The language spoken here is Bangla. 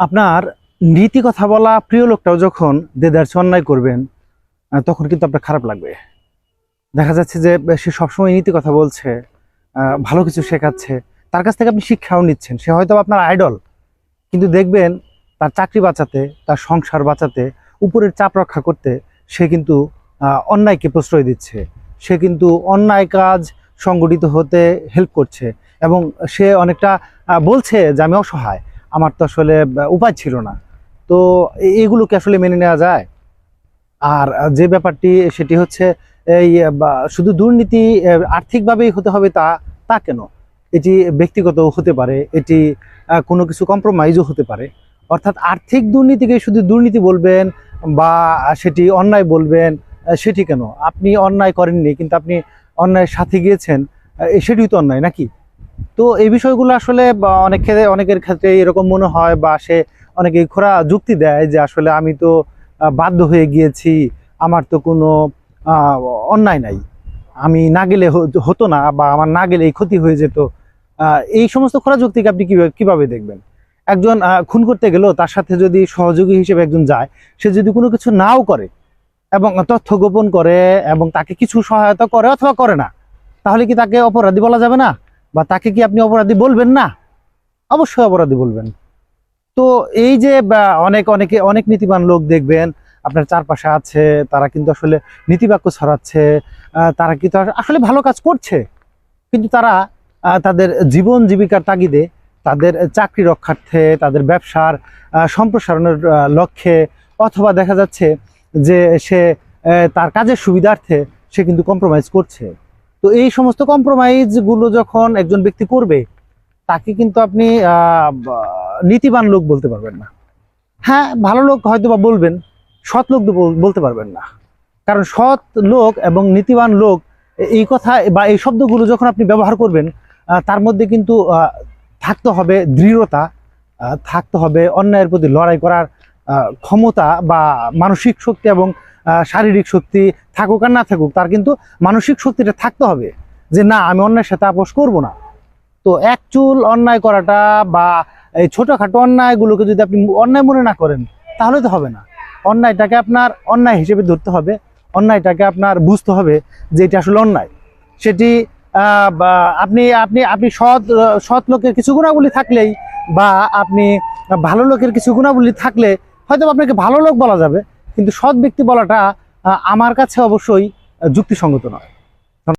আপনার নীতি কথা বলা প্রিয় লোকটাও যখন দেদারছে অন্যায় করবেন তখন কিন্তু আপনার খারাপ লাগবে। দেখা যাচ্ছে যে সে সবসময় নীতি কথা বলছে ভালো কিছু শেখাচ্ছে, তার কাছ থেকে আপনি শিক্ষাও নিচ্ছেন। সে হয়তো আপনার আইডল কিন্তু দেখবেন তার চাকরি বাঁচাতে, তার সংসার বাঁচাতে, উপরের চাপ রক্ষা করতে সে কিন্তু অন্যায়কে প্রশ্রয় দিচ্ছে। সে কিন্তু অন্যায় কাজ সংগঠিত হতে হেল্প করছে এবং সে অনেকটা বলছে যে, আমি অসহায়। আমার তো আসলে উপায় ছিল না। তো এগুলোকে আসলে মেনে নেওয়া যায়? আর যে ব্যাপারটি, সেটি হচ্ছে এই শুধু দুর্নীতি আর্থিকভাবেই হতে হবে তা তা কেন? এটি ব্যক্তিগত হতে পারে, এটি কোনো কিছু কম্প্রোমাইজও হতে পারে। অর্থাৎ আর্থিক দুর্নীতিকে শুধু দুর্নীতি বলবেন বা সেটি অন্যায় বলবেন সেটি কেন? আপনি অন্যায় করেননি, কিন্তু আপনি অন্যায়ের সাথে গিয়েছেন সেটিও তো অন্যায় নাকি? তো এই বিষয়গুলো আসলে অনেক ক্ষেত্রে, অনেকের ক্ষেত্রে এরকম মনে হয়, বা সে অনেকে খোরা যুক্তি দেয় যে আসলে আমি তো বাধ্য হয়ে গিয়েছি, আমার তো কোনো অন্যায় নাই। আমি না গেলে হতো না, বা আমার না গেলে এই ক্ষতি হয়ে যেত। এই সমস্ত খোরা যুক্তিকে আপনি কীভাবে কীভাবে দেখবেন? একজন খুন করতে গেলেও তার সাথে যদি সহযোগী হিসেবে একজন যায়, সে যদি কোনো কিছু নাও করে, এবং তথ্য গোপন করে, এবং তাকে কিছু সহায়তা করে অথবা করে না, তাহলে কি তাকে অপরাধী বলা যাবে না? বা তাকে কি আপনি অপরাধী বলবেন না? অবশ্যই অপরাধী বলবেন। তো এই যে অনেক, অনেকে, অনেক নীতিবান লোক দেখবেন, আপনার চারপাশে আছে, তারা কিন্তু আসলে নীতিবাক্য ছড়াচ্ছে তারা কিন্তু আস- আসলে ভালো কাজ করছে। কিন্তু তারা তাদের জীবন জীবিকার তাগিদে তাদের চাকরি রক্ষার্থে, তাদের ব্যবসার সম্প্রসারণের লক্ষ্যে, অথবা দেখা যাচ্ছে যে সে তার কাজের সুবিধার্থে সে কিন্তু কম্প্রোমাইজ করছে। তো এই সমস্ত কম্প্রোমাইজগুলো যখন একজন ব্যক্তি করবে, তাকে কিন্তু আপনি নীতিবান লোক বলতে পারবেন না। হ্যাঁ ভালো লোক হয়তো বা বলবেন, সৎ লোক বলতে পারবেন না। কারণ সৎ লোক এবং নীতিবান লোক, এই কথা বা এই শব্দগুলো যখন আপনি ব্যবহার করবেন তার মধ্যে কিন্তু থাকতে হবে দৃঢ়তা থাকতে হবে অন্যায়ের প্রতি লড়াই করার ক্ষমতা বা মানসিক শক্তি এবং শারীরিক শক্তি থাকুক আর না থাকুক, তার কিন্তু মানসিক শক্তিটা থাকতে হবে যে না, আমি অন্যায়ের সাথে আপোষ করব না। তো এক চুল অন্যায় করাটা বা এই ছোটোখাটো অন্যায়গুলোকে যদি আপনি অন্যায় মনে না করেন, তাহলে তো হবে না। অন্যায়টাকে আপনার অন্যায় হিসেবে ধরতে হবে, অন্যায়টাকে আপনার বুঝতে হবে যে এটা আসলে অন্যায়। সেটি আপনি আপনি আপনি সৎ সৎ লোকের কিছু গুণাবলী থাকলেই বা আপনি ভালো লোকের কিছু গুণাবলী থাকলে হয়তো আপনাকে ভালো লোক বলা যাবে কিন্তু সৎ ব্যক্তি বলাটা আমার কাছে অবশ্যই যুক্তিসঙ্গত নয়।